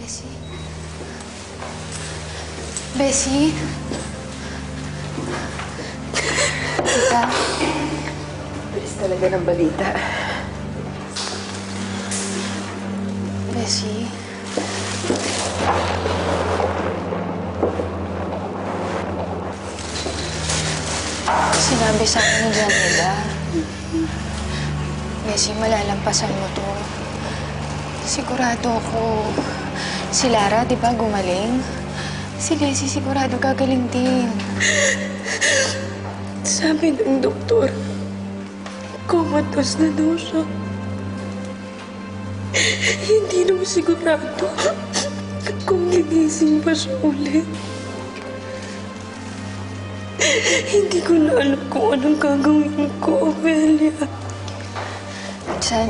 Bessie? Bessie? Tita? Bilis talaga ng balita. Bessie? Sinabi sa akin ni Janela, Bessie, malalampasan mo to. Sigurado ako Si Lara, di ba, gumaling? Si Leslie sigurado gagaling din. Sabi ng doktor, comatose na daw siya. Hindi daw sigurado kung gigising pa siya ulit. Hindi ko na alam kung anong gagawin ko, Ofelia. San,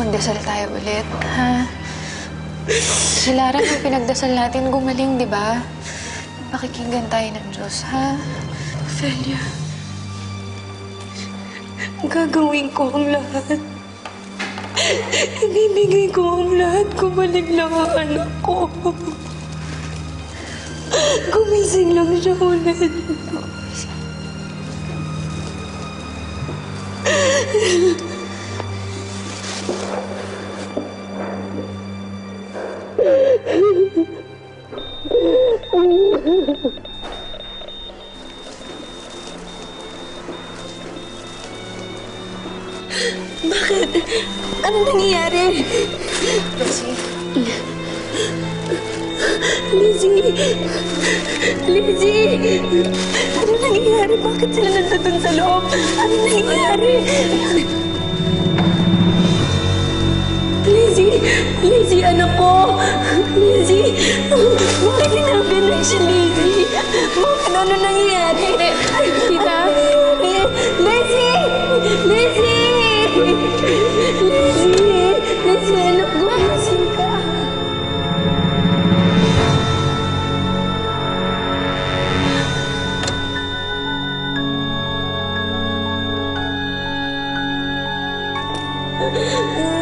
magdasal tayo ulit, ha? Si Lara, yung pinagdasal natin, gumaling, di ba? Pakikinggan tayo ng Diyos, ha? Ofelia, gagawin ko ang lahat. Ibibigay ko ang lahat. Kumalik lang ang anak ko. Gumising lang siya ulit. Bakit? Anong nangyayari? Bessie, Lizzie! Lizzie! Ano nangyayari? Bakit sila nandun sa loob? Ano nangyayari? Lizzie! Lizzie, anak ko! Lizzie! Bakit ginaganyan si Lizzie? Bakit ano nangyayari? Tita? Lizzie! Lizzie! Lizzie! Lizzie, anak ko, gising ka. Ah!